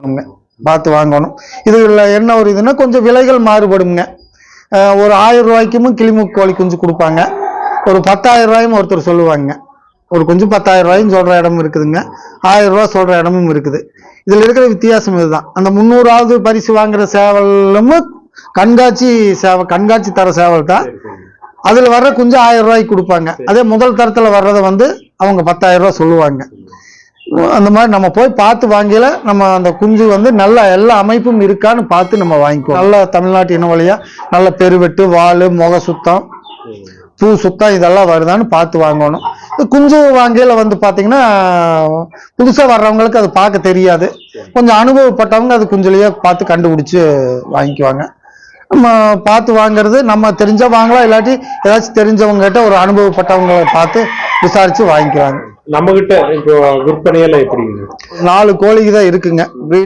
வாங்கணுங்க. பார்த்து வாங்கணும். இதில் என்ன ஒரு இதுன்னா கொஞ்சம் விலைகள் மாறுபடுங்க. ஒரு ஆயிரம் ரூபாய்க்கும் கிளிமுக்கு கோழி குஞ்சு கொடுப்பாங்க. ஒரு பத்தாயிரம் ரூபாயும் ஒருத்தர் சொல்லுவாங்க. ஒரு குஞ்சு பத்தாயிரம் ரூபாயும் சொல்கிற இடமும் இருக்குதுங்க. ஆயிரம் ரூபா சொல்கிற இடமும் இருக்குது. இதில் இருக்கிற வித்தியாசம் இதுதான். அந்த முந்நூறாவது பரிசு வாங்குற சேவலும் கண்காட்சி சேவை கண்காட்சி தர சேவல் தான். அதில் வர்ற குஞ்சு ஆயிரம் ரூபாய்க்கு கொடுப்பாங்க. அதே முதல் தரத்தில் வர்றதை வந்து அவங்க பத்தாயிரம் ரூபா சொல்லுவாங்க. அந்த மாதிரி நம்ம போய் பார்த்து வாங்கியில நம்ம அந்த குஞ்சு வந்து நல்ல எல்லா அமைப்பும் இருக்கான்னு பார்த்து நம்ம வாங்கிக்குவோம். நல்ல தமிழ்நாட்டு இனவழியா நல்ல பெருவெட்டு வால் முக சுத்தம் பூ சுத்தம் இதெல்லாம் வருதான்னு பார்த்து வாங்கணும். குஞ்சு வாங்கையில வந்து பார்த்தீங்கன்னா புதுசா வர்றவங்களுக்கு அது பார்க்க தெரியாது. கொஞ்சம் அனுபவப்பட்டவங்க அது குஞ்சுலயே பார்த்து கண்டுபிடிச்சு வாங்கிக்குவாங்க. நம்ம பார்த்து வாங்குறது நம்ம தெரிஞ்சா வாங்கலாம் இல்லாட்டி ஏதாச்சும் தெரிஞ்சவங்க கிட்ட ஒரு அனுபவப்பட்டவங்களை பார்த்து விசாரிச்சு வாங்கிக்குவாங்க. நம்ம கிட்ட இப்போ விற்பனையெல்லாம் எப்படிங்க நாலு கோழிக்கு தான் இருக்குங்க